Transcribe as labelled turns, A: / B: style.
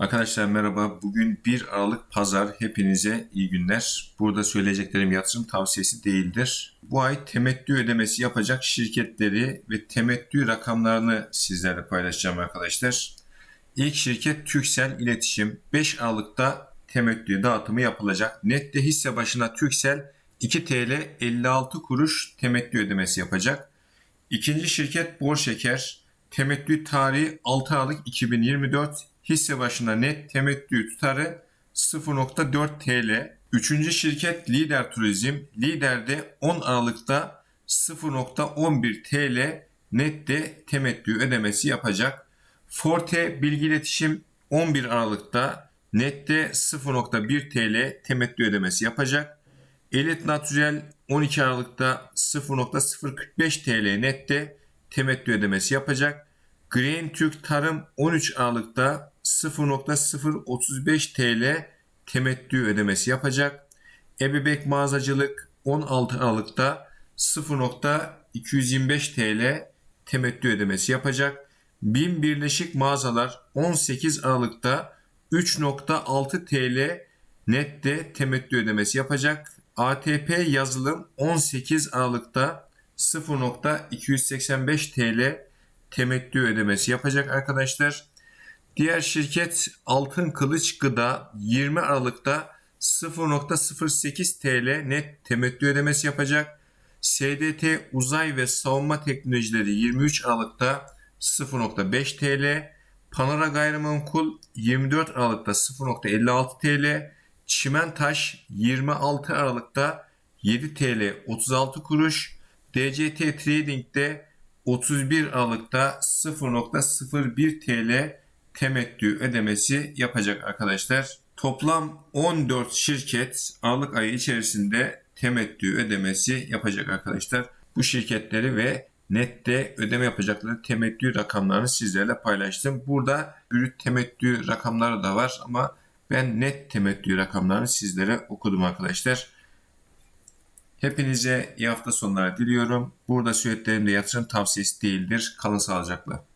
A: Arkadaşlar merhaba. Bugün 1 Aralık Pazar. Hepinize iyi günler. Burada söyleyeceklerim yatırım tavsiyesi değildir. Bu ay temettü ödemesi yapacak şirketleri ve temettü rakamlarını sizlerle paylaşacağım arkadaşlar. İlk şirket Türksel İletişim. 5 Aralık'ta temettü dağıtımı yapılacak. Nette hisse başına Türksel 2 TL 56 kuruş temettü ödemesi yapacak. İkinci şirket Bor Şeker. Temettü tarihi 6 Aralık 2024. Hisse başına net temettü tutarı 0.4 TL. Üçüncü şirket Lider Turizm. Lider'de 10 Aralık'ta 0.11 TL nette temettü ödemesi yapacak. Forte Bilgi İletişim 11 Aralık'ta nette 0.1 TL temettü ödemesi yapacak. Elit Natürel 12 Aralık'ta 0.045 TL nette temettü ödemesi yapacak. Green Türk Tarım 13 Aralık'ta 0.035 TL temettü ödemesi yapacak. Ebebek Mağazacılık 16 Aralık'ta 0.225 TL temettü ödemesi yapacak. BİM Birleşik Mağazalar 18 Aralık'ta 3.6 TL nette temettü ödemesi yapacak. ATP yazılım 18 Aralık'ta 0.285 TL temettü ödemesi yapacak arkadaşlar. Diğer şirket Altın Kılıç Gıda 20 Aralık'ta 0.08 TL net temettü ödemesi yapacak. SDT Uzay ve Savunma Teknolojileri 23 Aralık'ta 0.5 TL. Panora Gayrimenkul 24 Aralık'ta 0.56 TL. Çimentaş 26 Aralık'ta 7 TL 36 kuruş. DCT Trading'de 31 Aralık'ta 0.01 TL temettü ödemesi yapacak arkadaşlar. Toplam 14 şirket Aralık ayı içerisinde temettü ödemesi yapacak arkadaşlar. Bu şirketleri ve nette ödeme yapacakları temettü rakamlarını sizlerle paylaştım. Burada brüt temettü rakamları da var ama ben net temettü rakamlarını sizlere okudum arkadaşlar. Hepinize iyi hafta sonları diliyorum. Burada söylediklerim de yatırım tavsiyesi değildir. Kalın sağlıcakla.